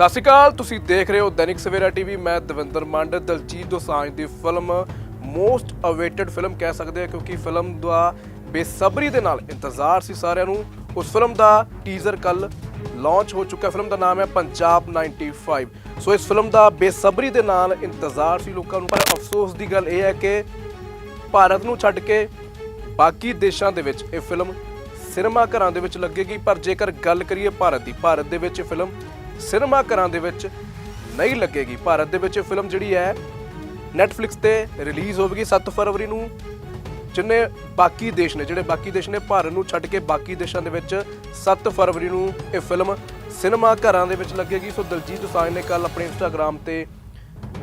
ਸਤਿ ਸ਼੍ਰੀ ਅਕਾਲ, ਤੁਸੀਂ ਦੇਖ ਰਹੇ ਹੋ ਦੈਨਿਕ ਸਵੇਰਾ ਟੀਵੀ, ਮੈਂ ਦਵਿੰਦਰ ਮੰਡ। ਦਲਜੀਤ ਦੋਸਾਂਝ ਦੀ ਫਿਲਮ ਮੋਸਟ ਅਵੇਟਡ ਫਿਲਮ ਕਹਿ ਸਕਦੇ ਆ ਕਿਉਂਕਿ ਫਿਲਮ ਦਾ ਬੇਸਬਰੀ ਦੇ ਨਾਲ ਇੰਤਜ਼ਾਰ ਸੀ ਸਾਰਿਆਂ ਨੂੰ। ਉਸ ਫਿਲਮ ਦਾ ਟੀਜ਼ਰ ਕੱਲ ਲਾਂਚ ਹੋ ਚੁੱਕਾ ਫਿਲਮ ਦਾ ਨਾਮ ਹੈ ਪੰਜਾਬ 95 ਸੋ ਇਸ ਫਿਲਮ ਦਾ ਬੇਸਬਰੀ ਦੇ ਨਾਲ ਇੰਤਜ਼ਾਰ ਸੀ ਲੋਕਾਂ ਨੂੰ, ਪਰ ਅਫਸੋਸ ਦੀ ਗੱਲ ਇਹ ਹੈ ਕਿ ਭਾਰਤ ਨੂੰ ਛੱਡ ਕੇ ਬਾਕੀ ਦੇਸ਼ਾਂ ਦੇ ਵਿੱਚ ਇਹ ਫਿਲਮ ਸਿਨੇਮਾ ਘਰਾਂ ਦੇ ਵਿੱਚ ਲੱਗੇਗੀ। ਪਰ ਜੇਕਰ ਗੱਲ ਕਰੀਏ ਭਾਰਤ ਦੀ, ਭਾਰਤ ਦੇ ਵਿੱਚ ਇਹ ਫਿਲਮ ਸਿਨੇਮਾ ਘਰਾਂ ਦੇ ਵਿੱਚ ਨਹੀਂ ਲੱਗੇਗੀ। ਭਾਰਤ ਦੇ ਵਿੱਚ ਇਹ ਫਿਲਮ ਜਿਹੜੀ ਹੈ ਨੈਟਫਲਿਕਸ ਤੇ ਰਿਲੀਜ਼ ਹੋਵੇਗੀ 7 ਫਰਵਰੀ ਨੂੰ। ਜਿੰਨੇ ਬਾਕੀ ਦੇਸ਼ ਨੇ, ਜਿਹੜੇ ਬਾਕੀ ਦੇਸ਼ ਨੇ ਭਾਰਤ ਨੂੰ ਛੱਡ ਕੇ ਬਾਕੀ ਦੇਸ਼ਾਂ ਦੇ ਵਿੱਚ 7 ਫਰਵਰੀ ਨੂੰ ਇਹ ਫਿਲਮ ਸਿਨੇਮਾ ਘਰਾਂ ਦੇ ਵਿੱਚ ਲੱਗੇਗੀ। ਸੋ ਦਲਜੀਤ ਦੋਸਾਂਝ ਨੇ ਕੱਲ ਆਪਣੇ ਇੰਸਟਾਗ੍ਰam ਤੇ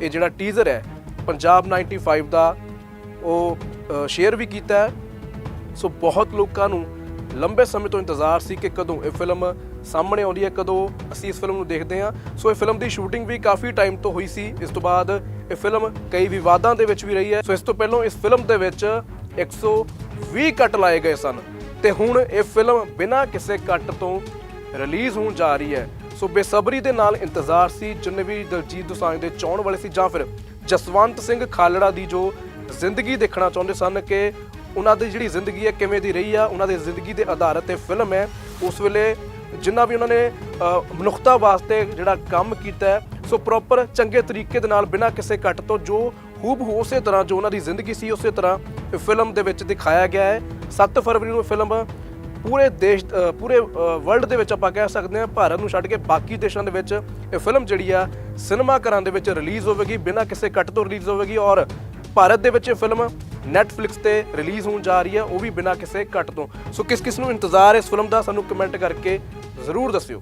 ਇਹ ਜਿਹੜਾ ਟੀਜ਼ਰ ਹੈ, ਪੰਜਾਬ 95 ਦਾ ਉਹ ਸ਼ੇਅਰ ਵੀ ਕੀਤਾ ਸੋ ਬਹੁਤ ਲੋਕਾਂ ਨੂੰ ਲੰਬੇ ਸਮੇਂ ਤੋਂ ਇੰਤਜ਼ਾਰ ਸੀ ਕਿ ਕਦੋਂ ਇਹ ਫਿਲਮ ਸਾਹਮਣੇ ਆਉਂਦੀ ਹੈ, ਕਦੋਂ ਅਸੀਂ ਇਸ ਫਿਲਮ ਨੂੰ ਦੇਖਦੇ ਹਾਂ। ਸੋ ਇਹ ਫਿਲਮ ਦੀ ਸ਼ੂਟਿੰਗ ਵੀ ਕਾਫੀ ਟਾਈਮ ਤੋਂ ਹੋਈ ਸੀ। ਇਸ ਤੋਂ ਬਾਅਦ ਇਹ ਫਿਲਮ ਕਈ ਵਿਵਾਦਾਂ ਦੇ ਵਿੱਚ ਵੀ ਰਹੀ ਹੈ। ਸੋ ਇਸ ਤੋਂ ਪਹਿਲਾਂ ਇਸ ਫਿਲਮ ਦੇ ਵਿੱਚ 120 ਕੱਟ ਲਾਏ ਗਏ ਸਨ। ਤੇ ਹੁਣ ਇਹ ਫਿਲਮ ਬਿਨਾਂ ਕਿਸੇ ਕੱਟ ਤੋਂ ਰਿਲੀਜ਼ ਹੋਣ ਜਾ ਰਹੀ ਹੈ। ਸੋ ਬੇਸਬਰੀ ਦੇ ਨਾਲ ਇੰਤਜ਼ਾਰ ਸੀ, ਜਿੰਨੇ ਵੀ ਦਲਜੀਤ ਦੋਸਾਂਝ ਦੇ ਚਾਹਣ ਵਾਲੇ ਸੀ ਜਾਂ ਫਿਰ ਜਸਵੰਤ ਸਿੰਘ ਖਾਲੜਾ ਦੀ ਜੋ ਜ਼ਿੰਦਗੀ ਦੇਖਣਾ ਚਾਹੁੰਦੇ ਸਨ ਕਿ ਉਹਨਾਂ ਦੀ ਜਿਹੜੀ ਜ਼ਿੰਦਗੀ ਹੈ ਕਿਵੇਂ ਦੀ ਰਹੀ ਆ, ਉਹਨਾਂ ਦੀ ਜ਼ਿੰਦਗੀ ਦੇ ਆਧਾਰ 'ਤੇ ਫਿਲਮ ਹੈ। ਉਸ ਵੇਲੇ ਜਿੰਨਾ ਵੀ ਉਹਨਾਂ ਨੇ ਮਨੁੱਖਤਾ ਵਾਸਤੇ ਜਿਹੜਾ ਕੰਮ ਕੀਤਾ ਹੈ, ਸੋ ਪ੍ਰੋਪਰ ਚੰਗੇ ਤਰੀਕੇ ਦੇ ਨਾਲ ਬਿਨਾਂ ਕਿਸੇ ਕੱਟ ਤੋਂ ਜੋ ਹੂਬਹੂ ਉਸੇ ਤਰ੍ਹਾਂ ਜੋ ਉਹਨਾਂ ਦੀ ਜ਼ਿੰਦਗੀ ਸੀ, ਉਸੇ ਤਰ੍ਹਾਂ ਇਹ ਫਿਲਮ ਦੇ ਵਿੱਚ ਦਿਖਾਇਆ ਗਿਆ ਹੈ। 7 ਫਰਵਰੀ ਨੂੰ ਫਿਲਮ ਪੂਰੇ ਦੇਸ਼ ਪੂਰੇ ਵਰਲਡ ਦੇ ਵਿੱਚ ਆਪਾਂ ਕਹਿ ਸਕਦੇ ਹਾਂ, ਭਾਰਤ ਨੂੰ ਛੱਡ ਕੇ ਬਾਕੀ ਦੇਸ਼ਾਂ ਦੇ ਵਿੱਚ ਇਹ ਫਿਲਮ ਜਿਹੜੀ ਆ, ਸਿਨੇਮਾ ਘਰਾਂ ਦੇ ਵਿੱਚ ਰਿਲੀਜ਼ ਹੋਵੇਗੀ, ਬਿਨਾਂ ਕਿਸੇ ਕੱਟ ਤੋਂ ਰਿਲੀਜ਼ ਹੋਵੇਗੀ ਔਰ ਭਾਰਤ ਦੇ ਵਿੱਚ ਇਹ ਫਿਲਮ ਨੈਟਫਲਿਕਸ ਤੇ ਰਿਲੀਜ਼ ਹੋਣ ਜਾ ਰਹੀ ਹੈ, ਉਹ ਵੀ ਬਿਨਾਂ ਕਿਸੇ ਕੱਟ ਤੋਂ। ਸੋ ਕਿਸ ਕਿਸ ਨੂੰ ਇੰਤਜ਼ਾਰ ਹੈ ਇਸ ਫਿਲਮ ਦਾ, ਸਾਨੂੰ ਕਮੈਂਟ ਕਰਕੇ ਜ਼ਰੂਰ ਦੱਸਿਓ।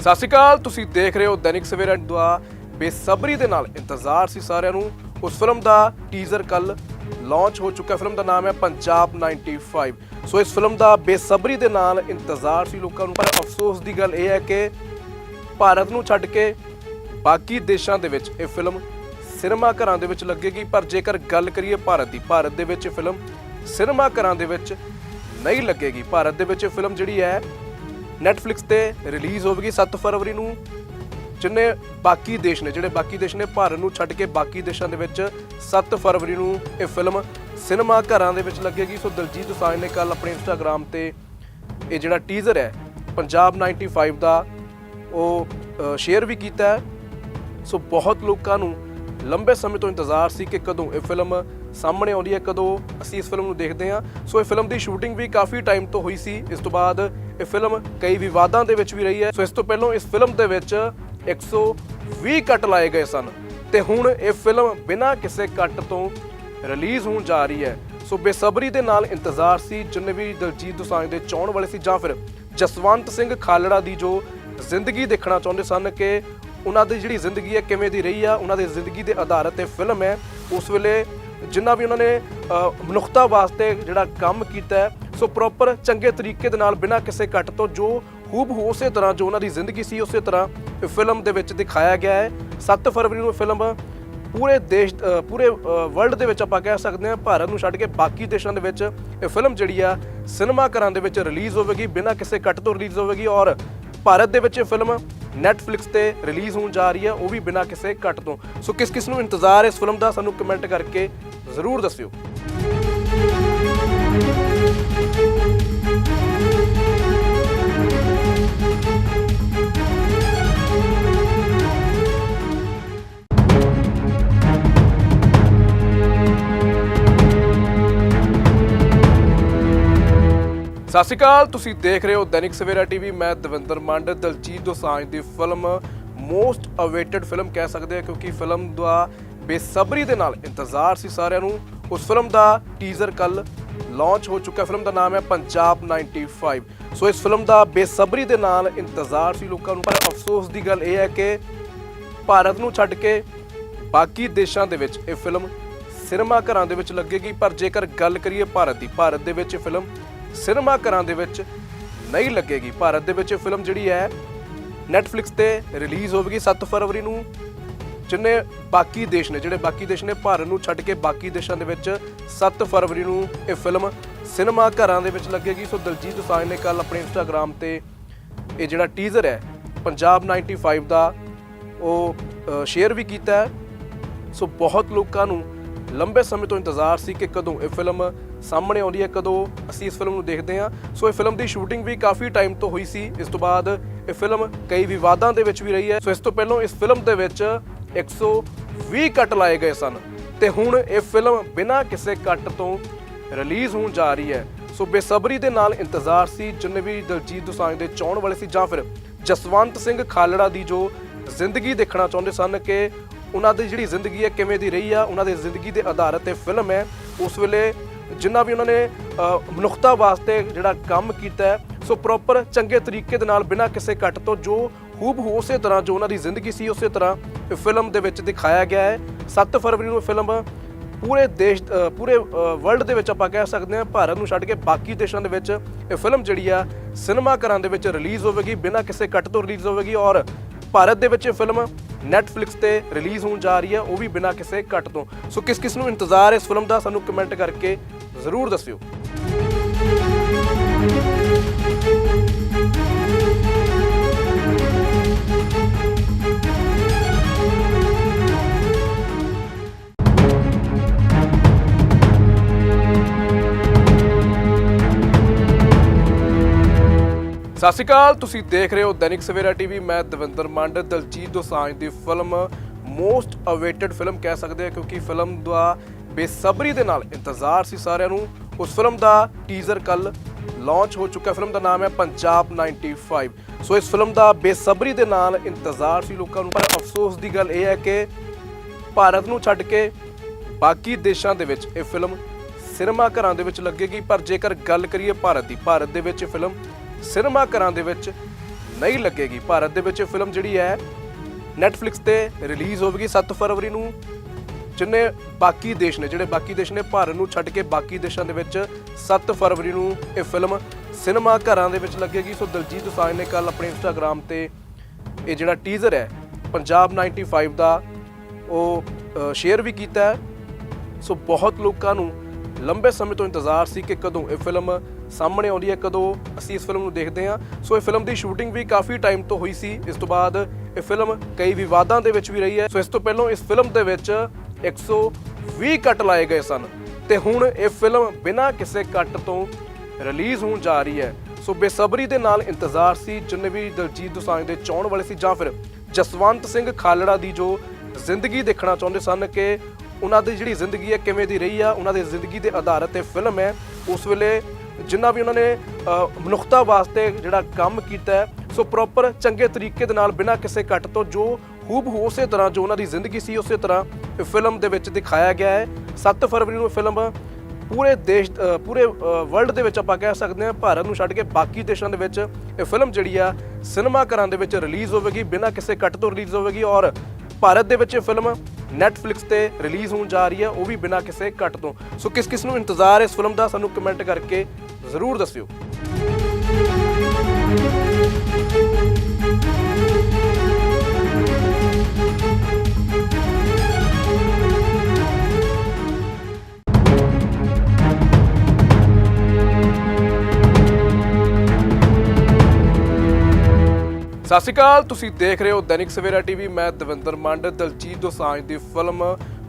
ਸਤਿ ਸ਼੍ਰੀ ਅਕਾਲ, ਤੁਸੀਂ ਦੇਖ ਰਹੇ ਹੋ ਦੈਨਿਕ ਸਵੇਰਾ ਦੁਆ ਬੇਸਬਰੀ ਦੇ ਨਾਲ। ਇੰਤਜ਼ਾਰ ਸੀ ਸਾਰਿਆਂ ਨੂੰ। ਉਸ ਫਿਲਮ ਦਾ ਟੀਜ਼ਰ ਕੱਲ ਲਾਂਚ ਹੋ ਚੁੱਕਾ ਫਿਲਮ ਦਾ ਨਾਮ ਹੈ ਪੰਜਾਬ 95 ਸੋ ਇਸ ਫਿਲਮ ਦਾ ਬੇਸਬਰੀ ਦੇ ਨਾਲ ਇੰਤਜ਼ਾਰ ਸੀ ਲੋਕਾਂ ਨੂੰ। ਪਰ ਅਫਸੋਸ ਦੀ ਗੱਲ ਇਹ ਹੈ ਕਿ ਭਾਰਤ ਨੂੰ ਛੱਡ ਕੇ ਬਾਕੀ ਦੇਸ਼ਾਂ ਦੇ ਵਿੱਚ ਇਹ ਫਿਲਮ ਸਿਨੇਮਾ ਘਰਾਂ ਦੇ ਵਿੱਚ ਲੱਗੇਗੀ। ਪਰ ਜੇਕਰ ਗੱਲ ਕਰੀਏ ਭਾਰਤ ਦੀ, ਭਾਰਤ ਦੇ ਵਿੱਚ ਇਹ ਫਿਲਮ ਸਿਨੇਮਾ ਘਰਾਂ ਦੇ ਵਿੱਚ ਨਹੀਂ ਲੱਗੇਗੀ। ਭਾਰਤ ਦੇ ਵਿੱਚ ਇਹ ਫਿਲਮ ਜਿਹੜੀ ਹੈ, Netflix ਤੇ ਰਿਲੀਜ਼ ਹੋਵੇਗੀ 7 ਫਰਵਰੀ ਨੂੰ। ਜਿੰਨੇ ਬਾਕੀ ਦੇਸ਼ ਨੇ, ਜਿਹੜੇ ਬਾਕੀ ਦੇਸ਼ ਨੇ ਭਾਰਤ ਨੂੰ ਛੱਡ ਕੇ ਬਾਕੀ ਦੇਸ਼ਾਂ ਦੇ ਵਿੱਚ 7 ਫਰਵਰੀ ਨੂੰ ਇਹ ਫਿਲਮ ਸਿਨੇਮਾ ਘਰਾਂ ਦੇ ਵਿੱਚ ਲੱਗੇਗੀ। ਸੋ ਦਲਜੀਤ ਦੋਸਾਂਝ ਨੇ ਕੱਲ ਆਪਣੇ ਇੰਸਟਾਗ੍ਰam ਤੇ ਇਹ ਜਿਹੜਾ ਟੀਜ਼ਰ ਹੈ, ਪੰਜਾਬ 95 ਦਾ ਉਹ ਸ਼ੇਅਰ ਵੀ ਕੀਤਾ ਸੋ ਬਹੁਤ ਲੋਕਾਂ ਨੂੰ ਲੰਬੇ ਸਮੇਂ ਤੋਂ ਇੰਤਜ਼ਾਰ ਸੀ ਕਿ ਕਦੋਂ ਇਹ ਫਿਲਮ ਸਾਹਮਣੇ ਆਉਂਦੀ ਹੈ, ਕਦੋਂ ਅਸੀਂ ਇਸ ਫਿਲਮ ਨੂੰ ਦੇਖਦੇ ਹਾਂ। ਸੋ ਇਹ ਫਿਲਮ ਦੀ ਸ਼ੂਟਿੰਗ ਵੀ ਕਾਫੀ ਟਾਈਮ ਤੋਂ ਹੋਈ ਸੀ। ਇਸ ਤੋਂ ਬਾਅਦ ਇਹ ਫਿਲਮ ਕਈ ਵਿਵਾਦਾਂ ਦੇ ਵਿੱਚ ਵੀ ਰਹੀ ਹੈ। ਸੋ ਇਸ ਤੋਂ ਪਹਿਲਾਂ ਇਸ ਫਿਲਮ ਦੇ ਵਿੱਚ 120 ਕੱਟ ਲਾਏ ਗਏ ਸਨ ਤੇ ਹੁਣ ਇਹ ਫਿਲਮ ਬਿਨਾਂ ਕਿਸੇ ਕੱਟ ਤੋਂ ਰਿਲੀਜ਼ ਹੋਣ ਜਾ ਰਹੀ ਹੈ। ਸੋ ਬੇਸਬਰੀ ਦੇ ਨਾਲ ਇੰਤਜ਼ਾਰ ਸੀ, ਜਿੰਨੇ ਵੀ ਦਲਜੀਤ ਦੋਸਾਂਝ ਦੇ ਚਾਹਣ ਵਾਲੇ ਸੀ ਜਾਂ ਫਿਰ ਜਸਵੰਤ ਸਿੰਘ ਖਾਲੜਾ ਦੀ ਜੋ ਜ਼ਿੰਦਗੀ ਦੇਖਣਾ ਚਾਹੁੰਦੇ ਸਨ ਕਿ ਉਹਨਾਂ ਦੀ ਜਿਹੜੀ ਜ਼ਿੰਦਗੀ ਹੈ ਕਿਵੇਂ ਦੀ ਰਹੀ ਆ, ਉਹਨਾਂ ਦੀ ਜ਼ਿੰਦਗੀ ਦੇ ਆਧਾਰ 'ਤੇ ਫਿਲਮ ਹੈ। ਉਸ ਵੇਲੇ ਜਿੰਨਾ ਵੀ ਉਹਨਾਂ ਨੇ ਮਨੁੱਖਤਾ ਵਾਸਤੇ ਜਿਹੜਾ ਕੰਮ ਕੀਤਾ ਸੋ ਪ੍ਰੋਪਰ ਚੰਗੇ ਤਰੀਕੇ ਦੇ ਨਾਲ ਬਿਨਾਂ ਕਿਸੇ ਕੱਟ ਤੋਂ ਜੋ ਹੂਬਹੂ ਉਸੇ ਤਰ੍ਹਾਂ ਜੋ ਉਹਨਾਂ ਦੀ ਜ਼ਿੰਦਗੀ ਸੀ, ਉਸੇ ਤਰ੍ਹਾਂ ਫਿਲਮ ਦੇ ਵਿੱਚ ਦਿਖਾਇਆ ਗਿਆ ਹੈ। 7 ਫਰਵਰੀ ਨੂੰ ਇਹ ਫਿਲਮ ਪੂਰੇ ਦੇਸ਼ ਪੂਰੇ ਵਰਲਡ ਦੇ ਵਿੱਚ ਆਪਾਂ ਕਹਿ ਸਕਦੇ ਹਾਂ, ਭਾਰਤ ਨੂੰ ਛੱਡ ਕੇ ਬਾਕੀ ਦੇਸ਼ਾਂ ਦੇ ਵਿੱਚ ਇਹ ਫਿਲਮ ਜਿਹੜੀ ਆ ਸਿਨੇਮਾ ਘਰਾਂ ਦੇ ਵਿੱਚ ਰਿਲੀਜ਼ ਹੋਵੇਗੀ, ਬਿਨਾਂ ਕਿਸੇ ਕੱਟ ਤੋਂ ਰਿਲੀਜ਼ ਹੋਵੇਗੀ ਔਰ ਭਾਰਤ ਦੇ ਵਿੱਚ ਇਹ ਫਿਲਮ Netflix ਤੇ ਰਿਲੀਜ਼ ਹੋਣ ਜਾ ਰਹੀ ਹੈ ਉਹ ਵੀ ਬਿਨਾਂ ਕਿਸੇ ਕੱਟ ਤੋਂ। ਸੋ ਕਿਸ ਕਿਸ ਨੂੰ ਇੰਤਜ਼ਾਰ ਹੈ ਇਸ ਫਿਲਮ ਦਾ, ਸਾਨੂੰ ਕਮੈਂਟ ਕਰਕੇ ਜ਼ਰੂਰ ਦੱਸਿਓ। ਸਤਿ ਸ਼੍ਰੀ ਅਕਾਲ, ਤੁਸੀਂ ਦੇਖ ਰਹੇ ਹੋ ਦੈਨਿਕ ਸਵੇਰਾ ਟੀਵੀ, ਮੈਂ ਦਵਿੰਦਰ ਮੰਡ, ਦਲਜੀਤ ਦੋਸਾਂਝ ਦੀ ਫਿਲਮ ਮੋਸਟ ਅਵੇਟਡ ਫਿਲਮ ਕਹਿ ਸਕਦੇ ਹਾਂ, ਕਿਉਂਕਿ ਫਿਲਮ ਦਾ ਬੇਸਬਰੀ ਦੇ ਨਾਲ ਇੰਤਜ਼ਾਰ ਸੀ ਸਾਰਿਆਂ ਨੂੰ। ਉਸ ਫਿਲਮ ਦਾ ਟੀਜ਼ਰ ਕੱਲ ਲਾਂਚ ਹੋ ਚੁੱਕਾ ਫਿਲਮ ਦਾ ਨਾਮ ਹੈ ਪੰਜਾਬ 95 ਸੋ ਇਸ ਫਿਲਮ ਦਾ ਬੇਸਬਰੀ ਦੇ ਨਾਲ ਇੰਤਜ਼ਾਰ ਸੀ ਲੋਕਾਂ ਨੂੰ। ਪਰ ਅਫਸੋਸ ਦੀ ਗੱਲ ਇਹ ਹੈ ਕਿ ਭਾਰਤ ਨੂੰ ਛੱਡ ਕੇ ਬਾਕੀ ਦੇਸ਼ਾਂ ਦੇ ਵਿੱਚ ਇਹ ਫਿਲਮ ਸਿਨੇਮਾ ਘਰਾਂ ਦੇ ਵਿੱਚ ਲੱਗੇਗੀ। ਪਰ ਜੇਕਰ ਗੱਲ ਕਰੀਏ ਭਾਰਤ ਦੀ, ਭਾਰਤ ਦੇ ਵਿੱਚ ਇਹ ਫਿਲਮ ਸਿਨੇਮਾ ਘਰਾਂ ਦੇ ਵਿੱਚ ਨਹੀਂ ਲੱਗੇਗੀ। ਭਾਰਤ ਦੇ ਵਿੱਚ ਇਹ ਫਿਲਮ ਜਿਹੜੀ ਹੈ ਨੈਟਫਲਿਕਸ ਤੇ ਰਿਲੀਜ਼ ਹੋਵੇਗੀ 7 ਫਰਵਰੀ ਨੂੰ। ਜਿੰਨੇ ਬਾਕੀ ਦੇਸ਼ ਨੇ, ਜਿਹੜੇ ਬਾਕੀ ਦੇਸ਼ ਨੇ ਭਾਰਤ ਨੂੰ ਛੱਡ ਕੇ ਬਾਕੀ ਦੇਸ਼ਾਂ ਦੇ ਵਿੱਚ 7 ਫਰਵਰੀ ਨੂੰ ਇਹ ਫਿਲਮ ਸਿਨੇਮਾ ਘਰਾਂ ਦੇ ਵਿੱਚ ਲੱਗੇਗੀ। ਸੋ ਦਲਜੀਤ ਦੋਸਾਂਝ ਨੇ ਕੱਲ ਆਪਣੇ ਇੰਸਟਾਗ੍ਰam ਤੇ ਇਹ ਜਿਹੜਾ ਟੀਜ਼ਰ ਹੈ, ਪੰਜਾਬ 95 ਦਾ ਉਹ ਸ਼ੇਅਰ ਵੀ ਕੀਤਾ ਸੋ ਬਹੁਤ ਲੋਕਾਂ ਨੂੰ ਲੰਬੇ ਸਮੇਂ ਤੋਂ ਇੰਤਜ਼ਾਰ ਸੀ ਕਿ ਕਦੋਂ ਇਹ ਫਿਲਮ ਸਾਹਮਣੇ ਆਉਂਦੀ ਹੈ, ਕਦੋਂ ਅਸੀਂ ਇਸ ਫਿਲਮ ਨੂੰ ਦੇਖਦੇ ਹਾਂ। ਸੋ ਇਹ ਫਿਲਮ ਦੀ ਸ਼ੂਟਿੰਗ ਵੀ ਕਾਫੀ ਟਾਈਮ ਤੋਂ ਹੋਈ ਸੀ। ਇਸ ਤੋਂ ਬਾਅਦ ਇਹ ਫਿਲਮ ਕਈ ਵਿਵਾਦਾਂ ਦੇ ਵਿੱਚ ਵੀ ਰਹੀ ਹੈ। ਸੋ ਇਸ ਤੋਂ ਪਹਿਲਾਂ ਇਸ ਫਿਲਮ ਦੇ ਵਿੱਚ 120 ਕੱਟ ਲਾਏ ਗਏ ਸਨ ਤੇ ਹੁਣ ਇਹ ਫਿਲਮ ਬਿਨਾਂ ਕਿਸੇ ਕੱਟ ਤੋਂ ਰਿਲੀਜ਼ ਹੋਣ ਜਾ ਰਹੀ ਹੈ। ਸੋ ਬੇਸਬਰੀ ਦੇ ਨਾਲ ਇੰਤਜ਼ਾਰ ਸੀ, ਜਿੰਨੇ ਵੀ ਦਲਜੀਤ ਦੋਸਾਂਝ ਦੇ ਚਾਹਣ ਵਾਲੇ ਸੀ ਜਾਂ ਫਿਰ ਜਸਵੰਤ ਸਿੰਘ ਖਾਲੜਾ ਦੀ ਜੋ ਜ਼ਿੰਦਗੀ ਦੇਖਣਾ ਚਾਹੁੰਦੇ ਸਨ ਕਿ ਉਹਨਾਂ ਦੀ ਜਿਹੜੀ ਜ਼ਿੰਦਗੀ ਹੈ ਕਿਵੇਂ ਦੀ ਰਹੀ ਆ, ਉਹਨਾਂ ਦੀ ਜ਼ਿੰਦਗੀ ਦੇ ਆਧਾਰ 'ਤੇ ਫਿਲਮ ਹੈ। ਉਸ ਵੇਲੇ ਜਿੰਨਾ ਵੀ ਉਹਨਾਂ ਨੇ ਮਨੁੱਖਤਾ ਵਾਸਤੇ ਜਿਹੜਾ ਕੰਮ ਕੀਤਾ ਸੋ ਪ੍ਰੋਪਰ ਚੰਗੇ ਤਰੀਕੇ ਦੇ ਨਾਲ ਬਿਨਾਂ ਕਿਸੇ ਕੱਟ ਤੋਂ ਜੋ ਹੂਬ ਉਸੇ ਤਰ੍ਹਾਂ ਜੋ ਉਹਨਾਂ ਦੀ ਜ਼ਿੰਦਗੀ ਸੀ, ਉਸੇ ਤਰ੍ਹਾਂ ਇਹ ਫਿਲਮ ਦੇ ਵਿੱਚ ਦਿਖਾਇਆ ਗਿਆ ਹੈ। 7 ਫਰਵਰੀ ਨੂੰ ਫਿਲਮ ਪੂਰੇ ਦੇਸ਼ ਪੂਰੇ ਵਰਲਡ ਦੇ ਵਿੱਚ ਆਪਾਂ ਕਹਿ ਸਕਦੇ ਹਾਂ, ਭਾਰਤ ਨੂੰ ਛੱਡ ਕੇ ਬਾਕੀ ਦੇਸ਼ਾਂ ਦੇ ਵਿੱਚ ਇਹ ਫਿਲਮ ਜਿਹੜੀ ਆ ਸਿਨੇਮਾ ਘਰਾਂ ਦੇ ਵਿੱਚ ਰਿਲੀਜ਼ ਹੋਵੇਗੀ, ਬਿਨਾਂ ਕਿਸੇ ਕੱਟ ਤੋਂ ਰਿਲੀਜ਼ ਹੋਵੇਗੀ ਔਰ ਭਾਰਤ ਦੇ ਵਿੱਚ ਇਹ ਫਿਲਮ Netflix ਤੇ ਰਿਲੀਜ਼ ਹੋਣ ਜਾ ਰਹੀ ਹੈ, ਉਹ ਵੀ ਬਿਨਾਂ ਕਿਸੇ ਕੱਟ ਤੋਂ। ਸੋ ਕਿਸ ਕਿਸ ਨੂੰ ਇੰਤਜ਼ਾਰ ਹੈ ਇਸ ਫਿਲਮ ਦਾ, ਸਾਨੂੰ ਕਮੈਂਟ ਕਰਕੇ ਜ਼ਰੂਰ ਦੱਸਿਓ। ਸਤਿ ਸ਼੍ਰੀ ਅਕਾਲ, ਤੁਸੀਂ ਦੇਖ ਰਹੇ ਹੋ ਦੈਨਿਕ ਸਵੇਰਾ ਟੀਵੀ, ਮੈਂ ਦਵਿੰਦਰ ਮੰਡ। ਦਲਜੀਤ ਦੋਸਾਂਝ ਦੀ ਫਿਲਮ ਮੋਸਟ ਅਵੇਟਡ ਫਿਲਮ ਕਹਿ ਸਕਦੇ ਹਾਂ, ਕਿਉਂਕਿ ਫਿਲਮ ਦਾ ਬੇਸਬਰੀ ਦੇ ਨਾਲ ਇੰਤਜ਼ਾਰ ਸੀ ਸਾਰਿਆਂ ਨੂੰ। ਉਸ ਫਿਲਮ ਦਾ ਟੀਜ਼ਰ ਕੱਲ ਲਾਂਚ ਹੋ ਚੁੱਕਾ ਫਿਲਮ ਦਾ ਨਾਮ ਹੈ ਪੰਜਾਬ 95 ਸੋ ਇਸ ਫਿਲਮ ਦਾ ਬੇਸਬਰੀ ਦੇ ਨਾਲ ਇੰਤਜ਼ਾਰ ਸੀ ਲੋਕਾਂ ਨੂੰ। ਪਰ ਅਫਸੋਸ ਦੀ ਗੱਲ ਇਹ ਹੈ ਕਿ ਭਾਰਤ ਨੂੰ ਛੱਡ ਕੇ ਬਾਕੀ ਦੇਸ਼ਾਂ ਦੇ ਵਿੱਚ ਇਹ ਫਿਲਮ ਸਿਨੇਮਾ ਘਰਾਂ ਦੇ ਵਿੱਚ ਲੱਗੇਗੀ। ਪਰ ਜੇਕਰ ਗੱਲ ਕਰੀਏ ਭਾਰਤ ਦੀ, ਭਾਰਤ ਦੇ ਵਿੱਚ ਇਹ ਫਿਲਮ ਸਿਨੇਮਾ ਘਰਾਂ ਦੇ ਵਿੱਚ ਨਹੀਂ ਲੱਗੇਗੀ। ਭਾਰਤ ਦੇ ਵਿੱਚ ਇਹ ਫਿਲਮ ਜਿਹੜੀ ਹੈ, Netflix ਤੇ ਰਿਲੀਜ਼ ਹੋਵੇਗੀ 7 ਫਰਵਰੀ ਨੂੰ। ਜਿੰਨੇ ਬਾਕੀ ਦੇਸ਼ ਨੇ, ਜਿਹੜੇ ਬਾਕੀ ਦੇਸ਼ ਨੇ ਭਾਰਤ ਨੂੰ ਛੱਡ ਕੇ ਬਾਕੀ ਦੇਸ਼ਾਂ ਦੇ ਵਿੱਚ 7 ਫਰਵਰੀ ਨੂੰ ਇਹ ਫਿਲਮ ਸਿਨੇਮਾ ਘਰਾਂ ਦੇ ਵਿੱਚ ਲੱਗੇਗੀ। ਸੋ ਦਲਜੀਤ ਦੋਸਾਂਝ ਨੇ ਕੱਲ ਆਪਣੇ ਇੰਸਟਾਗ੍ਰam ਤੇ ਇਹ ਜਿਹੜਾ ਟੀਜ਼ਰ ਹੈ, ਪੰਜਾਬ 95 ਦਾ ਉਹ ਸ਼ੇਅਰ ਵੀ ਕੀਤਾ ਸੋ ਬਹੁਤ ਲੋਕਾਂ ਨੂੰ ਲੰਬੇ ਸਮੇਂ ਤੋਂ ਇੰਤਜ਼ਾਰ ਸੀ ਕਿ ਕਦੋਂ ਇਹ ਫਿਲਮ ਸਾਹਮਣੇ ਆਉਂਦੀ ਹੈ ਕਦੋਂ ਅਸੀਂ ਇਸ ਫਿਲਮ ਨੂੰ ਦੇਖਦੇ ਹਾਂ। ਸੋ ਇਹ ਫਿਲਮ ਦੀ ਸ਼ੂਟਿੰਗ ਵੀ ਕਾਫੀ ਟਾਈਮ ਤੋਂ ਹੋਈ ਸੀ। ਇਸ ਤੋਂ ਬਾਅਦ ਇਹ ਫਿਲਮ ਕਈ ਵਿਵਾਦਾਂ ਦੇ ਵਿੱਚ ਵੀ ਰਹੀ ਹੈ। ਸੋ ਇਸ ਤੋਂ ਪਹਿਲਾਂ ਇਸ ਫਿਲਮ ਦੇ ਵਿੱਚ 120 ਕੱਟ ਲਾਏ ਗਏ ਸਨ। ਤੇ ਹੁਣ ਇਹ ਫਿਲਮ ਬਿਨਾਂ ਕਿਸੇ ਕੱਟ ਤੋਂ ਰਿਲੀਜ਼ ਹੋਣ ਜਾ ਰਹੀ ਹੈ। ਸੋ ਬੇਸਬਰੀ ਦੇ ਨਾਲ ਇੰਤਜ਼ਾਰ ਸੀ, ਜਿੰਨੇ ਵੀ ਦਲਜੀਤ ਦੋਸਾਂਝ ਦੇ ਚਾਹਣ ਵਾਲੇ ਸੀ ਜਾਂ ਫਿਰ ਜਸਵੰਤ ਸਿੰਘ ਖਾਲੜਾ ਦੀ ਜੋ ਜ਼ਿੰਦਗੀ ਦੇਖਣਾ ਚਾਹੁੰਦੇ ਸਨ ਕਿ ਉਹਨਾਂ ਦੀ ਜਿਹੜੀ ਜ਼ਿੰਦਗੀ ਹੈ ਕਿਵੇਂ ਦੀ ਰਹੀ ਆ, ਉਹਨਾਂ ਦੀ ਜ਼ਿੰਦਗੀ ਦੇ ਆਧਾਰਿਤ 'ਤੇ ਫਿਲਮ ਹੈ। ਉਸ ਵੇਲੇ ਜਿੰਨਾ ਵੀ ਉਹਨਾਂ ਨੇ ਮਨੁੱਖਤਾ ਵਾਸਤੇ ਜਿਹੜਾ ਕੰਮ ਕੀਤਾ ਸੋ ਪ੍ਰੋਪਰ ਚੰਗੇ ਤਰੀਕੇ ਦੇ ਨਾਲ ਬਿਨਾਂ ਕਿਸੇ ਕੱਟ ਤੋਂ ਜੋ ਹੂਬ ਉਸੇ ਤਰ੍ਹਾਂ ਜੋ ਉਹਨਾਂ ਦੀ ਜ਼ਿੰਦਗੀ ਸੀ ਉਸੇ ਤਰ੍ਹਾਂ ਇਹ ਫਿਲਮ ਦੇ ਵਿੱਚ ਦਿਖਾਇਆ ਗਿਆ ਹੈ। 7 ਫਰਵਰੀ ਨੂੰ ਇਹ ਫਿਲਮ ਪੂਰੇ ਦੇਸ਼ ਪੂਰੇ ਵਰਲਡ ਦੇ ਵਿੱਚ ਆਪਾਂ ਕਹਿ ਸਕਦੇ ਹਾਂ, ਭਾਰਤ ਨੂੰ ਛੱਡ ਕੇ ਬਾਕੀ ਦੇਸ਼ਾਂ ਦੇ ਵਿੱਚ ਇਹ ਫਿਲਮ ਜਿਹੜੀ ਆ ਸਿਨੇਮਾ ਘਰਾਂ ਦੇ ਵਿੱਚ ਰਿਲੀਜ਼ ਹੋਵੇਗੀ, ਬਿਨਾਂ ਕਿਸੇ ਕੱਟ ਤੋਂ ਰਿਲੀਜ਼ ਹੋਵੇਗੀ ਔਰ ਭਾਰਤ ਦੇ ਵਿੱਚ ਇਹ ਫਿਲਮ Netflix ਤੇ ਰਿਲੀਜ਼ ਹੋਣ ਜਾ ਰਹੀ ਹੈ, ਉਹ ਵੀ ਬਿਨਾਂ ਕਿਸੇ ਕੱਟ ਤੋਂ। ਸੋ ਕਿਸ ਕਿਸ ਨੂੰ ਇੰਤਜ਼ਾਰ ਹੈ ਇਸ ਫਿਲਮ ਦਾ, ਸਾਨੂੰ ਕਮੈਂਟ ਕਰਕੇ ਜ਼ਰੂਰ ਦੱਸਿਓ। ਸਤਿ ਸ਼੍ਰੀ ਅਕਾਲ, ਤੁਸੀਂ ਦੇਖ ਰਹੇ ਹੋ ਦੈਨਿਕ ਸਵੇਰਾ ਟੀਵੀ। ਮੈਂ ਦਵਿੰਦਰ ਮੰਡ, ਦਲਜੀਤ ਦੋਸਾਂਝ ਦੀ ਫਿਲਮ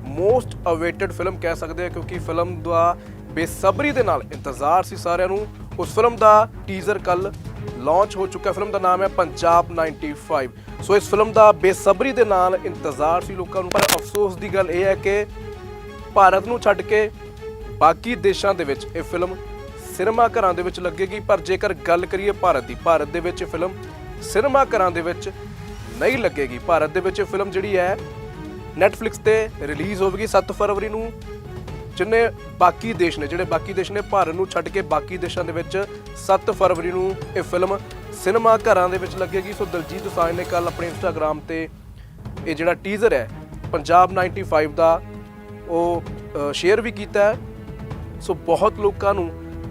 ਮੋਸਟ ਅਵੇਟਡ ਫਿਲਮ ਕਹਿ ਸਕਦੇ ਹਾਂ, ਕਿਉਂਕਿ ਫਿਲਮ ਦਾ ਬੇਸਬਰੀ ਦੇ ਨਾਲ ਇੰਤਜ਼ਾਰ ਸੀ ਸਾਰਿਆਂ ਨੂੰ। ਉਸ ਫਿਲਮ ਦਾ ਟੀਜ਼ਰ ਕੱਲ ਲਾਂਚ ਹੋ ਚੁੱਕਾ ਫਿਲਮ ਦਾ ਨਾਮ ਹੈ ਪੰਜਾਬ 95 ਸੋ ਇਸ ਫਿਲਮ ਦਾ ਬੇਸਬਰੀ ਦੇ ਨਾਲ ਇੰਤਜ਼ਾਰ ਸੀ ਲੋਕਾਂ ਨੂੰ। ਪਰ ਅਫਸੋਸ ਦੀ ਗੱਲ ਇਹ ਹੈ ਕਿ ਭਾਰਤ ਨੂੰ ਛੱਡ ਕੇ ਬਾਕੀ ਦੇਸ਼ਾਂ ਦੇ ਵਿੱਚ ਇਹ ਫਿਲਮ ਸਿਨੇਮਾ ਘਰਾਂ ਦੇ ਵਿੱਚ ਲੱਗੇਗੀ। ਪਰ ਜੇਕਰ ਗੱਲ ਕਰੀਏ ਭਾਰਤ ਦੀ, ਭਾਰਤ ਦੇ ਵਿੱਚ ਇਹ ਫਿਲਮ ਸਿਨੇਮਾ ਘਰਾਂ ਦੇ ਵਿੱਚ ਨਹੀਂ ਲੱਗੇਗੀ। ਭਾਰਤ ਦੇ ਵਿੱਚ ਇਹ ਫਿਲਮ ਜਿਹੜੀ ਹੈ, Netflix ਤੇ ਰਿਲੀਜ਼ ਹੋਵੇਗੀ 7 ਫਰਵਰੀ ਨੂੰ। ਜਿੰਨੇ ਬਾਕੀ ਦੇਸ਼ ਨੇ, ਜਿਹੜੇ ਬਾਕੀ ਦੇਸ਼ ਨੇ ਭਾਰਤ ਨੂੰ ਛੱਡ ਕੇ ਬਾਕੀ ਦੇਸ਼ਾਂ ਦੇ ਵਿੱਚ 7 ਫਰਵਰੀ ਨੂੰ ਇਹ ਫਿਲਮ ਸਿਨੇਮਾ ਘਰਾਂ ਦੇ ਵਿੱਚ ਲੱਗੇਗੀ। ਸੋ ਦਲਜੀਤ ਦੋਸਾਂਝ ਨੇ ਕੱਲ ਆਪਣੇ ਇੰਸਟਾਗ੍ਰam ਤੇ ਇਹ ਜਿਹੜਾ ਟੀਜ਼ਰ ਹੈ, ਪੰਜਾਬ 95 ਦਾ ਉਹ ਸ਼ੇਅਰ ਵੀ ਕੀਤਾ ਹੈ। ਸੋ ਬਹੁਤ ਲੋਕਾਂ ਨੂੰ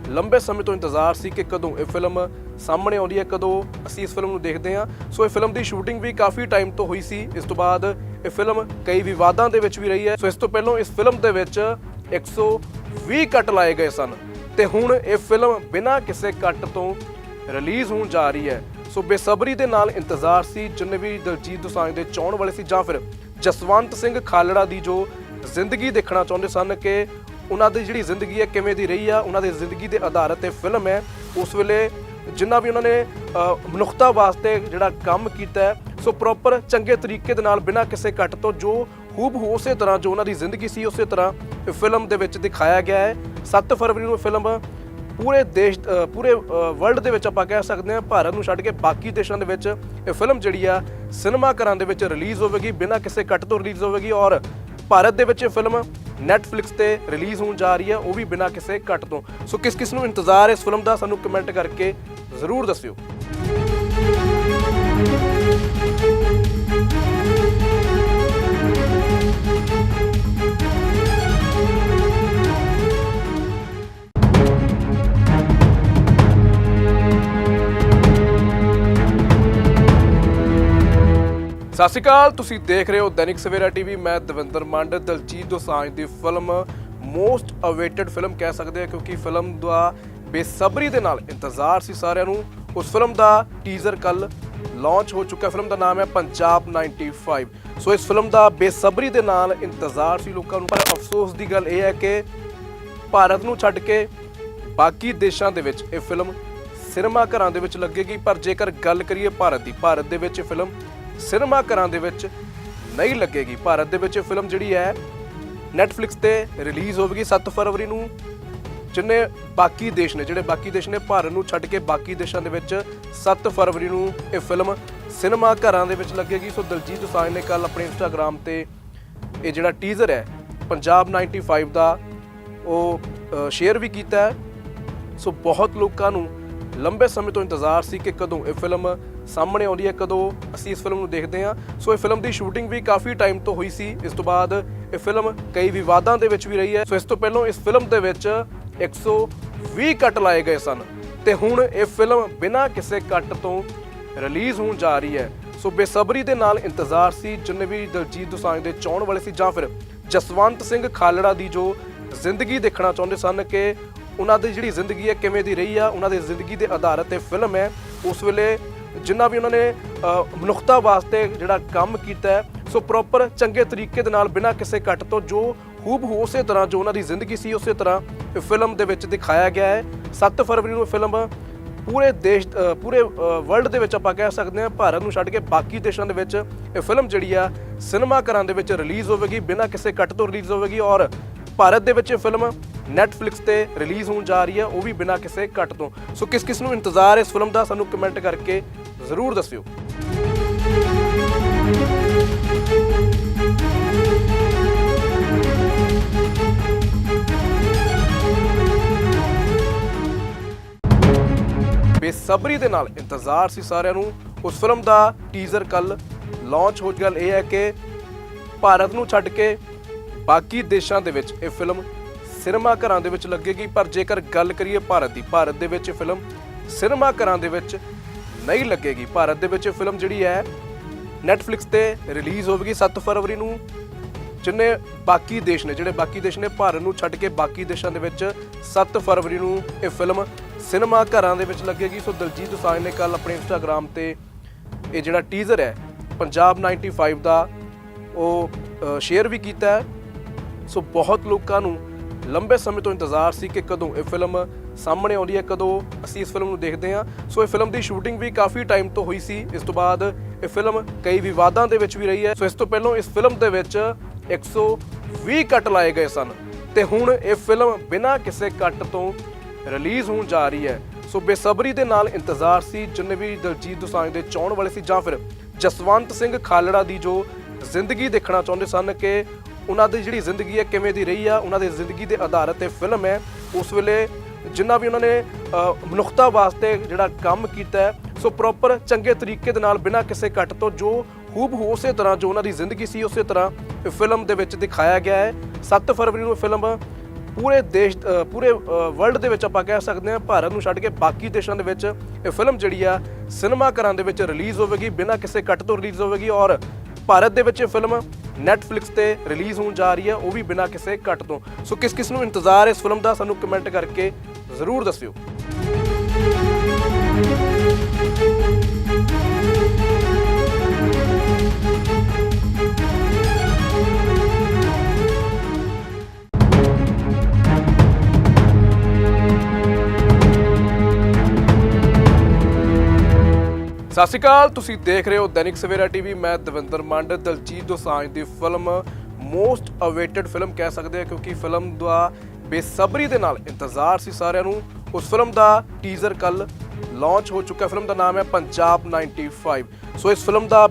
ਲੰਬੇ ਸਮੇਂ ਤੋਂ ਇੰਤਜ਼ਾਰ ਸੀ ਕਿ ਕਦੋਂ ਇਹ ਫਿਲਮ ਸਾਹਮਣੇ ਆਉਂਦੀ ਹੈ, ਕਦੋਂ ਅਸੀਂ ਇਸ ਫਿਲਮ ਨੂੰ ਦੇਖਦੇ ਹਾਂ। ਸੋ ਇਹ ਫਿਲਮ ਦੀ ਸ਼ੂਟਿੰਗ ਵੀ ਕਾਫੀ ਟਾਈਮ ਤੋਂ ਹੋਈ ਸੀ। ਇਸ ਤੋਂ ਬਾਅਦ ਇਹ ਫਿਲਮ ਕਈ ਵਿਵਾਦਾਂ ਦੇ ਵਿੱਚ ਵੀ ਰਹੀ ਹੈ। ਸੋ ਇਸ ਤੋਂ ਪਹਿਲਾਂ ਇਸ ਫਿਲਮ ਦੇ ਵਿੱਚ 120 ਕੱਟ ਲਾਏ ਗਏ ਸਨ ਤੇ ਹੁਣ ਇਹ ਫਿਲਮ ਬਿਨਾਂ ਕਿਸੇ ਕੱਟ ਤੋਂ ਰਿਲੀਜ਼ ਹੋਣ ਜਾ ਰਹੀ ਹੈ। ਸੋ ਬੇਸਬਰੀ ਦੇ ਨਾਲ ਇੰਤਜ਼ਾਰ ਸੀ, ਜਿੰਨੇ ਵੀ ਦਲਜੀਤ ਦੋਸਾਂਝ ਦੇ ਚਾਹਣ ਵਾਲੇ ਸੀ ਜਾਂ ਫਿਰ ਜਸਵੰਤ ਸਿੰਘ ਖਾਲੜਾ ਦੀ ਜੋ ਜ਼ਿੰਦਗੀ ਦੇਖਣਾ ਚਾਹੁੰਦੇ ਸਨ ਕਿ ਉਹਨਾਂ ਦੀ ਜਿਹੜੀ ਜ਼ਿੰਦਗੀ ਹੈ ਕਿਵੇਂ ਦੀ ਰਹੀ ਆ, ਉਹਨਾਂ ਦੀ ਜ਼ਿੰਦਗੀ ਦੇ ਆਧਾਰਿਤ 'ਤੇ ਫਿਲਮ ਹੈ। ਉਸ ਵੇਲੇ ਜਿੰਨਾ ਵੀ ਉਹਨਾਂ ਨੇ ਮਨੁੱਖਤਾ ਵਾਸਤੇ ਜਿਹੜਾ ਕੰਮ ਕੀਤਾ ਸੋ ਪ੍ਰੋਪਰ ਚੰਗੇ ਤਰੀਕੇ ਦੇ ਨਾਲ ਬਿਨਾਂ ਕਿਸੇ ਕੱਟ ਤੋਂ ਜੋ ਖੂਬ ਉਸੇ ਤਰ੍ਹਾਂ ਜੋ ਉਹਨਾਂ ਦੀ ਜ਼ਿੰਦਗੀ ਸੀ, ਉਸੇ ਤਰ੍ਹਾਂ ਫਿਲਮ ਦੇ ਵਿੱਚ ਦਿਖਾਇਆ ਗਿਆ ਹੈ। 7 ਫਰਵਰੀ ਨੂੰ ਇਹ ਫਿਲਮ ਪੂਰੇ ਦੇਸ਼ ਪੂਰੇ ਵਰਲਡ ਦੇ ਵਿੱਚ ਆਪਾਂ ਕਹਿ ਸਕਦੇ ਹਾਂ, ਭਾਰਤ ਨੂੰ ਛੱਡ ਕੇ ਬਾਕੀ ਦੇਸ਼ਾਂ ਦੇ ਵਿੱਚ ਇਹ ਫਿਲਮ ਜਿਹੜੀ ਆ ਸਿਨੇਮਾ ਘਰਾਂ ਦੇ ਵਿੱਚ ਰਿਲੀਜ਼ ਹੋਵੇਗੀ, ਬਿਨਾਂ ਕਿਸੇ ਕੱਟ ਤੋਂ ਰਿਲੀਜ਼ ਹੋਵੇਗੀ ਔਰ ਭਾਰਤ ਦੇ ਵਿੱਚ ਇਹ ਫਿਲਮ Netflix ਤੇ ਰਿਲੀਜ਼ ਹੋਣ ਜਾ ਰਹੀ ਹੈ, ਉਹ ਵੀ ਬਿਨਾਂ ਕਿਸੇ ਕੱਟ ਤੋਂ। ਸੋ ਕਿਸ ਕਿਸ ਨੂੰ ਇੰਤਜ਼ਾਰ ਹੈ ਇਸ ਫਿਲਮ ਦਾ, ਸਾਨੂੰ ਕਮੈਂਟ ਕਰਕੇ ਜ਼ਰੂਰ ਦੱਸਿਓ। ਸਤਿ ਸ਼੍ਰੀ ਅਕਾਲ, ਤੁਸੀਂ ਦੇਖ ਰਹੇ ਹੋ ਦੈਨਿਕ ਸਵੇਰਾ ਟੀਵੀ, ਮੈਂ ਦਵਿੰਦਰ ਮੰਡ। ਦਲਜੀਤ ਦੋਸਾਂਝ ਦੀ ਫਿਲਮ ਮੋਸਟ ਅਵੇਟਡ ਫਿਲਮ ਕਹਿ ਸਕਦੇ ਆ ਕਿਉਂਕਿ ਫਿਲਮ ਦਾ ਬੇਸਬਰੀ ਦੇ ਨਾਲ ਇੰਤਜ਼ਾਰ ਸੀ ਸਾਰਿਆਂ ਨੂੰ। ਉਸ ਫਿਲਮ ਦਾ ਟੀਜ਼ਰ ਕੱਲ ਲਾਂਚ ਹੋ ਚੁੱਕਾ ਫਿਲਮ ਦਾ ਨਾਮ ਹੈ ਪੰਜਾਬ 95 ਸੋ ਇਸ ਫਿਲਮ ਦਾ ਬੇਸਬਰੀ ਦੇ ਨਾਲ ਇੰਤਜ਼ਾਰ ਸੀ ਲੋਕਾਂ ਨੂੰ। ਪਰ ਅਫਸੋਸ ਦੀ ਗੱਲ ਇਹ ਹੈ ਕਿ ਭਾਰਤ ਨੂੰ ਛੱਡ ਕੇ ਬਾਕੀ ਦੇਸ਼ਾਂ ਦੇ ਵਿੱਚ ਇਹ ਫਿਲਮ ਸਿਨੇਮਾ ਘਰਾਂ ਦੇ ਵਿੱਚ ਲੱਗੇਗੀ। ਪਰ ਜੇਕਰ ਗੱਲ ਕਰੀਏ ਭਾਰਤ ਦੀ, ਭਾਰਤ ਦੇ ਵਿੱਚ ਇਹ ਫਿਲਮ ਸਿਨੇਮਾ ਘਰਾਂ ਦੇ ਵਿੱਚ ਨਹੀਂ ਲੱਗੇਗੀ। ਭਾਰਤ ਦੇ ਵਿੱਚ ਇਹ ਫਿਲਮ ਜਿਹੜੀ ਹੈ ਨੈਟਫਲਿਕਸ ਤੇ ਰਿਲੀਜ਼ ਹੋਵੇਗੀ 7 ਫਰਵਰੀ ਨੂੰ। ਜਿੰਨੇ ਬਾਕੀ ਦੇਸ਼ ਨੇ, ਜਿਹੜੇ ਬਾਕੀ ਦੇਸ਼ ਨੇ ਭਾਰਤ ਨੂੰ ਛੱਡ ਕੇ ਬਾਕੀ ਦੇਸ਼ਾਂ ਦੇ ਵਿੱਚ 7 ਫਰਵਰੀ ਨੂੰ ਇਹ ਫਿਲਮ ਸਿਨੇਮਾ ਘਰਾਂ ਦੇ ਵਿੱਚ ਲੱਗੇਗੀ। ਸੋ ਦਲਜੀਤ ਦੋਸਾਂਝ ਨੇ ਕੱਲ ਆਪਣੇ ਇੰਸਟਾਗ੍ਰam ਤੇ ਇਹ ਜਿਹੜਾ ਟੀਜ਼ਰ ਹੈ, ਪੰਜਾਬ 95 ਦਾ ਉਹ ਸ਼ੇਅਰ ਵੀ ਕੀਤਾ ਹੈ। ਸੋ ਬਹੁਤ ਲੋਕਾਂ ਨੂੰ ਲੰਬੇ ਸਮੇਂ ਤੋਂ ਇੰਤਜ਼ਾਰ ਸੀ ਕਿ ਕਦੋਂ ਇਹ ਫਿਲਮ ਸਾਹਮਣੇ ਆਉਂਦੀ ਹੈ ਕਦੋਂ ਅਸੀਂ ਇਸ ਫਿਲਮ ਨੂੰ ਦੇਖਦੇ ਹਾਂ। ਸੋ ਇਹ ਫਿਲਮ ਦੀ ਸ਼ੂਟਿੰਗ ਵੀ ਕਾਫੀ ਟਾਈਮ ਤੋਂ ਹੋਈ ਸੀ। ਇਸ ਤੋਂ ਬਾਅਦ ਇਹ ਫਿਲਮ ਕਈ ਵਿਵਾਦਾਂ ਦੇ ਵਿੱਚ ਵੀ ਰਹੀ ਹੈ। ਸੋ ਇਸ ਤੋਂ ਪਹਿਲਾਂ ਇਸ ਫਿਲਮ ਦੇ ਵਿੱਚ 120 ਕੱਟ ਲਾਏ ਗਏ ਸਨ। ਤੇ ਹੁਣ ਇਹ ਫਿਲਮ ਬਿਨਾਂ ਕਿਸੇ ਕੱਟ ਤੋਂ ਰਿਲੀਜ਼ ਹੋਣ ਜਾ ਰਹੀ ਹੈ। ਸੋ ਬੇਸਬਰੀ ਦੇ ਨਾਲ ਇੰਤਜ਼ਾਰ ਸੀ, ਜਿੰਨੇ ਵੀ ਦਲਜੀਤ ਦੋਸਾਂਝ ਦੇ ਚਾਹਣ ਵਾਲੇ ਸੀ ਜਾਂ ਫਿਰ ਜਸਵੰਤ ਸਿੰਘ ਖਾਲੜਾ ਦੀ ਜੋ ਜ਼ਿੰਦਗੀ ਦੇਖਣਾ ਚਾਹੁੰਦੇ ਸਨ ਕਿ ਉਹਨਾਂ ਦੀ ਜਿਹੜੀ ਜ਼ਿੰਦਗੀ ਹੈ ਕਿਵੇਂ ਦੀ ਰਹੀ ਆ, ਉਹਨਾਂ ਦੀ ਜ਼ਿੰਦਗੀ ਦੇ ਆਧਾਰਿਤ ਇਹ ਫਿਲਮ ਹੈ। ਉਸ ਵੇਲੇ ਜਿੰਨਾ ਵੀ ਉਹਨਾਂ ਨੇ ਮਨੁੱਖਤਾ ਵਾਸਤੇ ਜਿਹੜਾ ਕੰਮ ਕੀਤਾ ਹੈ, ਸੋ ਪ੍ਰੋਪਰ ਚੰਗੇ ਤਰੀਕੇ ਦੇ ਨਾਲ ਬਿਨਾਂ ਕਿਸੇ ਕੱਟ ਤੋਂ ਜੋ ਹੂਬ ਉਸੇ ਤਰ੍ਹਾਂ ਜੋ ਉਹਨਾਂ ਦੀ ਜ਼ਿੰਦਗੀ ਸੀ, ਉਸੇ ਤਰ੍ਹਾਂ ਇਹ ਫਿਲਮ ਦੇ ਵਿੱਚ ਦਿਖਾਇਆ ਗਿਆ ਹੈ। 7 ਫਰਵਰੀ ਨੂੰ ਫਿਲਮ ਪੂਰੇ ਦੇਸ਼ ਪੂਰੇ ਵਰਲਡ ਦੇ ਵਿੱਚ ਆਪਾਂ ਕਹਿ ਸਕਦੇ ਹਾਂ, ਭਾਰਤ ਨੂੰ ਛੱਡ ਕੇ ਬਾਕੀ ਦੇਸ਼ਾਂ ਦੇ ਵਿੱਚ ਇਹ ਫਿਲਮ ਜਿਹੜੀ ਆ ਸਿਨੇਮਾ ਘਰਾਂ ਦੇ ਵਿੱਚ ਰਿਲੀਜ਼ ਹੋਵੇਗੀ, ਬਿਨਾਂ ਕਿਸੇ ਕੱਟ ਤੋਂ ਰਿਲੀਜ਼ ਹੋਵੇਗੀ ਔਰ ਭਾਰਤ ਦੇ ਵਿੱਚ ਇਹ ਫਿਲਮ Netflix ਤੇ ਰਿਲੀਜ਼ ਹੋਣ ਜਾ ਰਹੀ ਹੈ, ਉਹ ਵੀ ਬਿਨਾਂ ਕਿਸੇ ਕੱਟ ਤੋਂ। ਸੋ ਕਿਸ ਕਿਸ ਨੂੰ ਇੰਤਜ਼ਾਰ ਹੈ ਇਸ ਫਿਲਮ ਦਾ, ਸਾਨੂੰ ਕਮੈਂਟ ਕਰਕੇ ਜ਼ਰੂਰ ਦੱਸਿਓ। ਬੇਸਬਰੀ ਦੇ ਨਾਲ ਇੰਤਜ਼ਾਰ ਸੀ ਸਾਰਿਆਂ ਨੂੰ। ਉਸ ਫਿਲਮ ਦਾ ਟੀਜ਼ਰ ਕੱਲ ਲਾਂਚ ਹੋ ਗੱਲ ਇਹ ਹੈ ਕਿ ਭਾਰਤ ਨੂੰ ਛੱਡ ਕੇ ਬਾਕੀ ਦੇਸ਼ਾਂ ਦੇ ਵਿੱਚ ਇਹ ਫਿਲਮ ਸਿਨੇਮਾ ਘਰਾਂ ਦੇ ਵਿੱਚ ਲੱਗੇਗੀ, ਪਰ ਜੇਕਰ ਗੱਲ ਕਰੀਏ ਭਾਰਤ ਦੀ, ਭਾਰਤ ਦੇ ਵਿੱਚ ਇਹ ਫਿਲਮ ਸਿਨੇਮਾ ਘਰਾਂ ਦੇ ਵਿੱਚ ਨਹੀਂ ਲੱਗੇਗੀ। ਭਾਰਤ ਦੇ ਵਿੱਚ ਇਹ ਫਿਲਮ ਜਿਹੜੀ ਹੈ, Netflix ਤੇ ਰਿਲੀਜ਼ ਹੋਵੇਗੀ 7 ਫਰਵਰੀ ਨੂੰ। ਜਿੰਨੇ ਬਾਕੀ ਦੇਸ਼ ਨੇ, ਜਿਹੜੇ ਬਾਕੀ ਦੇਸ਼ ਨੇ ਭਾਰਤ ਨੂੰ ਛੱਡ ਕੇ ਬਾਕੀ ਦੇਸ਼ਾਂ ਦੇ ਵਿੱਚ 7 ਫਰਵਰੀ ਨੂੰ ਇਹ ਫਿਲਮ ਸਿਨੇਮਾ ਘਰਾਂ ਦੇ ਵਿੱਚ ਲੱਗੇਗੀ। ਸੋ ਦਲਜੀਤ ਦੋਸਾਂਝ ਨੇ ਕੱਲ ਆਪਣੇ ਇੰਸਟਾਗ੍ਰam ਤੇ ਇਹ ਜਿਹੜਾ ਟੀਜ਼ਰ ਹੈ, ਪੰਜਾਬ 95 ਦਾ ਉਹ ਸ਼ੇਅਰ ਵੀ ਕੀਤਾ ਹੈ। ਸੋ ਬਹੁਤ ਲੋਕਾਂ ਨੂੰ ਲੰਬੇ ਸਮੇਂ ਤੋਂ ਇੰਤਜ਼ਾਰ ਸੀ ਕਿ ਕਦੋਂ ਇਹ ਫਿਲਮ ਸਾਹਮਣੇ ਆਉਂਦੀ ਹੈ, ਕਦੋਂ ਅਸੀਂ ਇਸ ਫਿਲਮ ਨੂੰ ਦੇਖਦੇ ਹਾਂ। ਸੋ ਇਹ ਫਿਲਮ ਦੀ ਸ਼ੂਟਿੰਗ ਵੀ ਕਾਫੀ ਟਾਈਮ ਤੋਂ ਹੋਈ ਸੀ। ਇਸ ਤੋਂ ਬਾਅਦ ਇਹ ਫਿਲਮ ਕਈ ਵਿਵਾਦਾਂ ਦੇ ਵਿੱਚ ਵੀ ਰਹੀ ਹੈ। ਸੋ ਇਸ ਤੋਂ ਪਹਿਲਾਂ ਇਸ ਫਿਲਮ ਦੇ ਵਿੱਚ 120 ਕੱਟ ਲਾਏ ਗਏ ਸਨ। ਤੇ ਹੁਣ ਇਹ ਫਿਲਮ ਬਿਨਾਂ ਕਿਸੇ ਕੱਟ ਤੋਂ ਰਿਲੀਜ਼ ਹੋਣ ਜਾ ਰਹੀ ਹੈ। ਸੋ ਬੇਸਬਰੀ ਦੇ ਨਾਲ ਇੰਤਜ਼ਾਰ ਸੀ, ਜਿੰਨੇ ਵੀ ਦਲਜੀਤ ਦੋਸਾਂਝ ਦੇ ਚਾਹਣ ਵਾਲੇ ਸੀ ਜਾਂ ਫਿਰ ਜਸਵੰਤ ਸਿੰਘ ਖਾਲੜਾ ਦੀ ਜੋ ਜ਼ਿੰਦਗੀ ਦੇਖਣਾ ਚਾਹੁੰਦੇ ਸਨ ਕਿ ਉਹਨਾਂ ਦੀ ਜਿਹੜੀ ਜ਼ਿੰਦਗੀ ਹੈ ਕਿਵੇਂ ਦੀ ਰਹੀ ਆ, ਉਹਨਾਂ ਦੀ ਜ਼ਿੰਦਗੀ ਦੇ ਆਧਾਰ 'ਤੇ ਫਿਲਮ ਹੈ। ਉਸ ਵੇਲੇ ਜਿੰਨਾ ਵੀ ਉਹਨਾਂ ਨੇ ਮਨੁੱਖਤਾ ਵਾਸਤੇ ਜਿਹੜਾ ਕੰਮ ਕੀਤਾ ਹੈ, ਸੋ ਪ੍ਰੋਪਰ ਚੰਗੇ ਤਰੀਕੇ ਦੇ ਨਾਲ ਬਿਨਾਂ ਕਿਸੇ ਕੱਟ ਤੋਂ ਜੋ ਹੂਬ ਉਸੇ ਤਰ੍ਹਾਂ ਜੋ ਉਹਨਾਂ ਦੀ ਜ਼ਿੰਦਗੀ ਸੀ, ਉਸੇ ਤਰ੍ਹਾਂ ਇਹ ਫਿਲਮ ਦੇ ਵਿੱਚ ਦਿਖਾਇਆ ਗਿਆ ਹੈ। 7 ਫਰਵਰੀ ਨੂੰ ਫਿਲਮ ਪੂਰੇ ਦੇਸ਼ ਪੂਰੇ ਵਰਲਡ ਦੇ ਵਿੱਚ ਆਪਾਂ ਕਹਿ ਸਕਦੇ ਹਾਂ, ਭਾਰਤ ਨੂੰ ਛੱਡ ਕੇ ਬਾਕੀ ਦੇਸ਼ਾਂ ਦੇ ਵਿੱਚ ਇਹ ਫਿਲਮ ਜਿਹੜੀ ਆ ਸਿਨੇਮਾ ਘਰਾਂ ਦੇ ਵਿੱਚ ਰਿਲੀਜ਼ ਹੋਵੇਗੀ, ਬਿਨਾਂ ਕਿਸੇ ਕੱਟ ਤੋਂ ਰਿਲੀਜ਼ ਹੋਵੇਗੀ ਔਰ ਭਾਰਤ ਦੇ ਵਿੱਚ ਇਹ ਫਿਲਮ Netflix ਤੇ ਰਿਲੀਜ਼ ਹੋਣ ਜਾ ਰਹੀ ਹੈ, ਉਹ ਵੀ ਬਿਨਾਂ ਕਿਸੇ ਕੱਟ ਤੋਂ। ਸੋ ਕਿਸ ਕਿਸ ਨੂੰ ਇੰਤਜ਼ਾਰ ਹੈ ਇਸ ਫਿਲਮ ਦਾ, ਸਾਨੂੰ ਕਮੈਂਟ ਕਰਕੇ ਜ਼ਰੂਰ ਦੱਸਿਓ। ਸਤਿ ਸ਼੍ਰੀ ਅਕਾਲ, ਤੁਸੀਂ ਦੇਖ ਰਹੇ ਹੋ ਦੈਨਿਕ ਸਵੇਰਾ ਟੀਵੀ, ਮੈਂ ਦਵਿੰਦਰ ਮੰਡ, ਦਲਜੀਤ ਦੋਸਾਂਝ ਦੀ ਫਿਲਮ ਮੋਸਟ ਅਵੇਟਡ ਫਿਲਮ ਕਹਿ ਸਕਦੇ ਆ ਕਿਉਂਕਿ ਫਿਲਮ ਦਾ ਬੇਸਬਰੀ ਦੇ ਨਾਲ ਇੰਤਜ਼ਾਰ ਸੀ ਸਾਰਿਆਂ ਨੂੰ। ਉਸ ਫਿਲਮ ਦਾ ਟੀਜ਼ਰ ਕੱਲ ਲਾਂਚ ਹੋ ਚੁੱਕਾ ਫਿਲਮ ਦਾ ਨਾਮ ਹੈ ਪੰਜਾਬ 95 ਸੋ ਇਸ ਫਿਲਮ ਦਾ